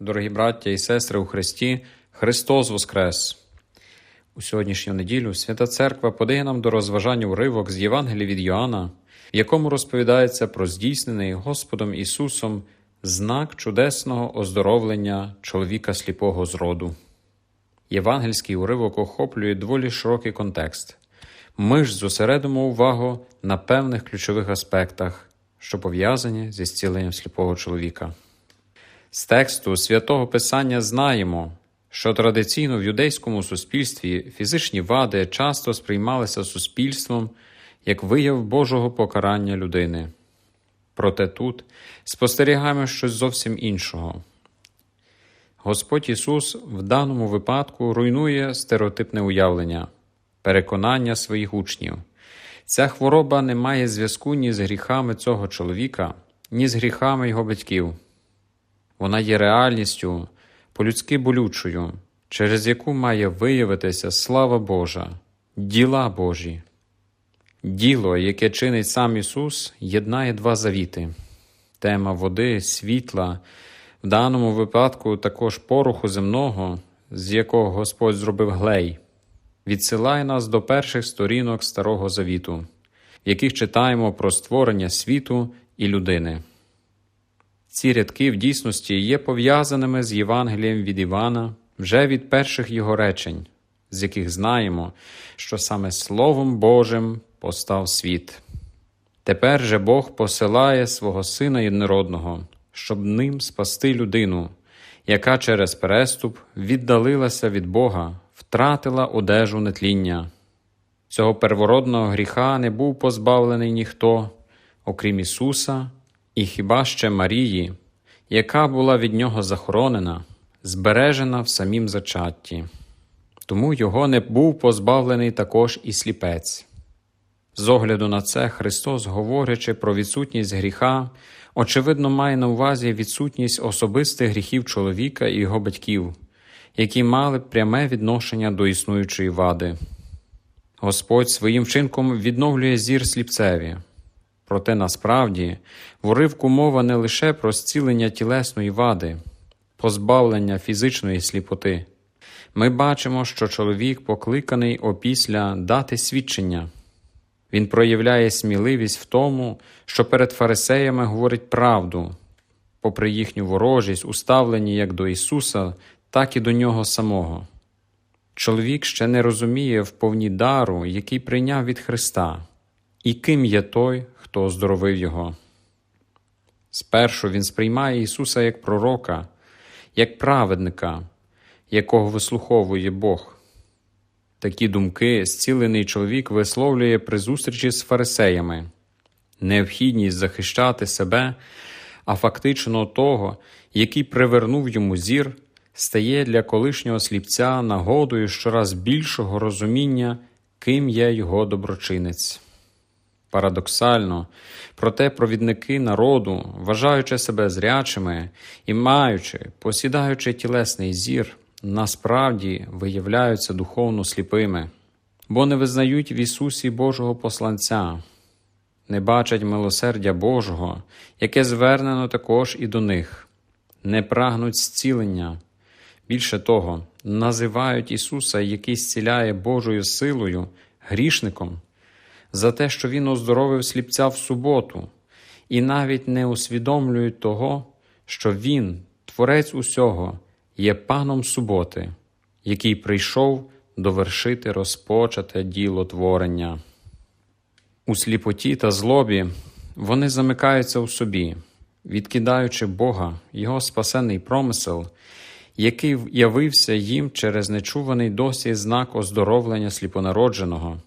Дорогі браття і сестри у Христі, Христос Воскрес! У сьогоднішню неділю Свята Церква подає нам до розважання уривок з Євангелія від Йоанна, в якому розповідається про здійснений Господом Ісусом знак чудесного оздоровлення чоловіка сліпого з роду. Євангельський уривок охоплює доволі широкий контекст. Ми ж зосередимо увагу на певних ключових аспектах, що пов'язані зі зціленням сліпого чоловіка. З тексту святого Писання знаємо, що традиційно в юдейському суспільстві фізичні вади часто сприймалися суспільством як вияв Божого покарання людини. Проте тут спостерігаємо щось зовсім іншого. Господь Ісус в даному випадку руйнує стереотипне уявлення, переконання своїх учнів. Ця хвороба не має зв'язку ні з гріхами цього чоловіка, ні з гріхами його батьків. Вона є реальністю, по-людськи болючою, через яку має виявитися слава Божа, діла Божі. Діло, яке чинить сам Ісус, єднає два завіти тема води, світла, в даному випадку також пороху земного, з якого Господь зробив глей, відсилає нас до перших сторінок Старого Завіту, в яких читаємо про створення світу і людини. Ці рядки в дійсності є пов'язаними з Євангелієм від Івана вже від перших його речень, з яких знаємо, що саме Словом Божим постав світ. Тепер же Бог посилає свого Сина єднородного, щоб ним спасти людину, яка через переступ віддалилася від Бога, втратила одежу нетління. Цього первородного гріха не був позбавлений ніхто, окрім Ісуса і хіба ще Марії, яка була від Нього захоронена, збережена в самім зачатті. Тому його не був позбавлений також і сліпець. З огляду на це, Христос, говорячи про відсутність гріха, очевидно, має на увазі відсутність особистих гріхів чоловіка і його батьків, які мали пряме відношення до існуючої вади. Господь своїм вчинком відновлює зір сліпцеві. Проте насправді в уривку мова не лише про зцілення тілесної вади, позбавлення фізичної сліпоти. Ми бачимо, що чоловік покликаний опісля дати свідчення. Він проявляє сміливість в тому, що перед фарисеями говорить правду, попри їхню ворожість, уставлені як до Ісуса, так і до Нього самого. Чоловік ще не розуміє вповні дару, який прийняв від Христа, і ким є той, хто оздоровив Його. Спершу Він сприймає Ісуса як пророка, як праведника, якого вислуховує Бог. Такі думки зцілений чоловік висловлює при зустрічі з фарисеями, необхідність захищати себе, а фактично того, який привернув йому зір, стає для колишнього сліпця нагодою щораз більшого розуміння, ким є його доброчинець. Парадоксально, проте провідники народу, вважаючи себе зрячими і маючи, посідаючи тілесний зір, насправді виявляються духовно сліпими, бо не визнають в Ісусі Божого посланця, не бачать милосердя Божого, яке звернено також і до них, не прагнуть зцілення. Більше того, називають Ісуса, який зціляє Божою силою, грішником, за те, що Він оздоровив сліпця в суботу, і навіть не усвідомлюють того, що Він, Творець усього, є паном суботи, який прийшов довершити розпочате діло творення. У сліпоті та злобі вони замикаються у собі, відкидаючи Бога, Його спасенний промисел, який явився їм через нечуваний досі знак оздоровлення сліпонародженого,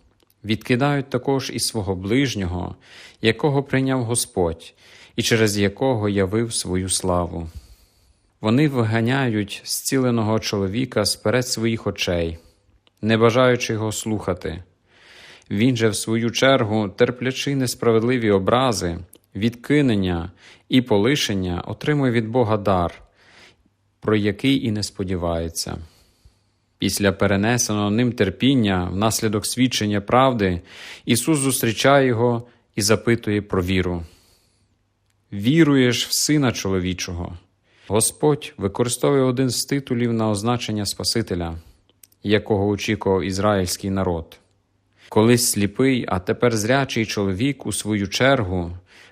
відкидають також і свого ближнього, якого прийняв Господь, і через якого явив свою славу. Вони виганяють зціленого чоловіка сперед своїх очей, не бажаючи його слухати. Він же, в свою чергу, терплячи несправедливі образи, відкинення і полишення, отримує від Бога дар, про який і не сподівається. Після перенесеного ним терпіння, внаслідок свідчення правди, Ісус зустрічає його і запитує про віру. Віруєш в Сина чоловічого? Господь використовує один з титулів на означення Спасителя, якого очікував ізраїльський народ. Колись сліпий, а тепер зрячий чоловік, у свою чергу,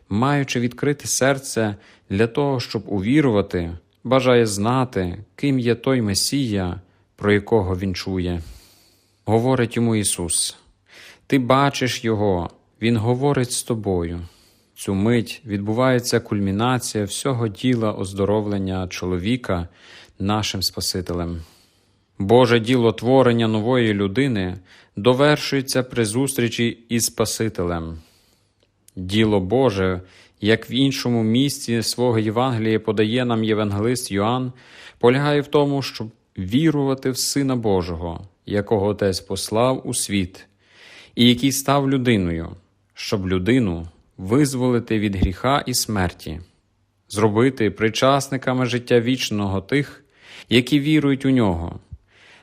маючи відкрите серце для того, щоб увірувати, бажає знати, ким є той Месія, про якого він чує. Говорить йому Ісус: Ти бачиш Його, Він говорить з тобою. Цю мить відбувається кульмінація всього діла оздоровлення чоловіка нашим Спасителем. Боже діло творення нової людини довершується при зустрічі із Спасителем. Діло Боже, як в іншому місці свого Євангелія подає нам євангелист Йоанн, полягає в тому, щоб вірувати в Сина Божого, якого Отець послав у світ, і який став людиною, щоб людину визволити від гріха і смерті, зробити причасниками життя вічного тих, які вірують у нього,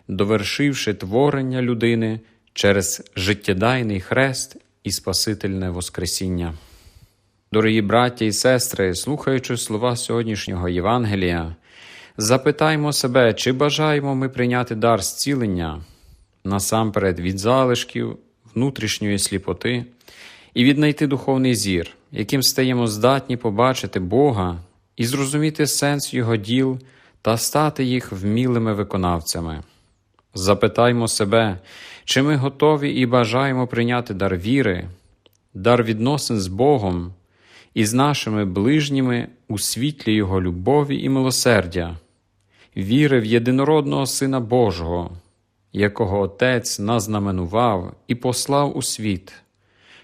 довершивши творення людини через життєдайний хрест і Спасительне Воскресіння. Дорогі браття і сестри, слухаючи слова сьогоднішнього Євангелія, запитаймо себе, чи бажаємо ми прийняти дар зцілення насамперед від залишків, внутрішньої сліпоти і віднайти духовний зір, яким стаємо здатні побачити Бога і зрозуміти сенс Його діл та стати їх вмілими виконавцями. Запитаймо себе, чи ми готові і бажаємо прийняти дар віри, дар відносин з Богом і з нашими ближніми у світлі Його любові і милосердя, віри в єдинородного Сина Божого, якого Отець назнаменував і послав у світ,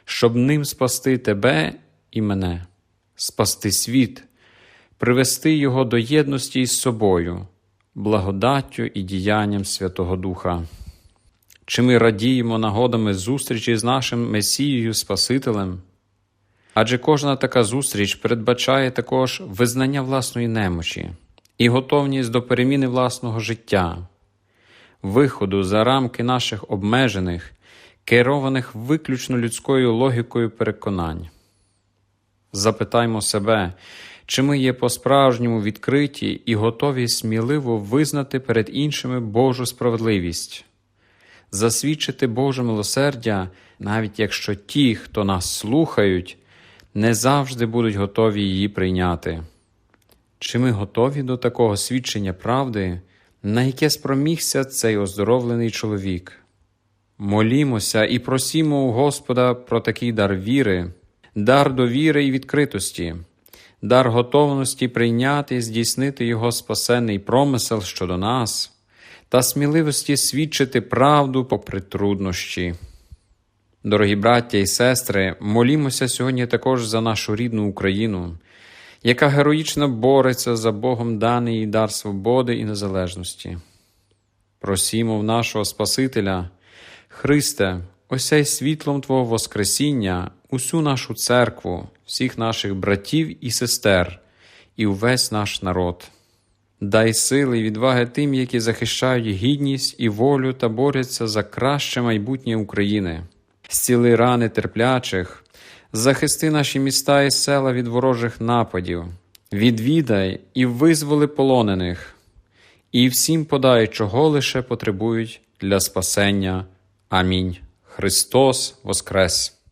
щоб ним спасти тебе і мене, спасти світ, привести Його до єдності із собою, благодаттю і діянням Святого Духа. Чи ми радіємо нагодами зустрічі з нашим Месією Спасителем? Адже кожна така зустріч передбачає також визнання власної немочі і готовність до переміни власного життя, виходу за рамки наших обмежених, керованих виключно людською логікою переконань. Запитаймо себе, чи ми є по-справжньому відкриті і готові сміливо визнати перед іншими Божу справедливість, засвідчити Боже милосердя, навіть якщо ті, хто нас слухають, не завжди будуть готові її прийняти. Чи ми готові до такого свідчення правди, на яке спромігся цей оздоровлений чоловік? Молімося і просімо у Господа про такий дар віри, дар довіри і відкритості, дар готовності прийняти і здійснити Його спасенний промисел щодо нас та сміливості свідчити правду попри труднощі. Дорогі браття і сестри, молімося сьогодні також за нашу рідну Україну, яка героїчно бореться за Богом даний їй дар свободи і незалежності. Просімо в нашого Спасителя, Христе, осяй світлом Твого Воскресіння, усю нашу церкву, всіх наших братів і сестер, і увесь наш народ. Дай сили і відваги тим, які захищають гідність і волю та борються за краще майбутнє України зціли рани терплячих, захисти наші міста і села від ворожих нападів, відвідай і визволи полонених, і всім подай, чого лише потребують для спасення. Амінь. Христос Воскрес!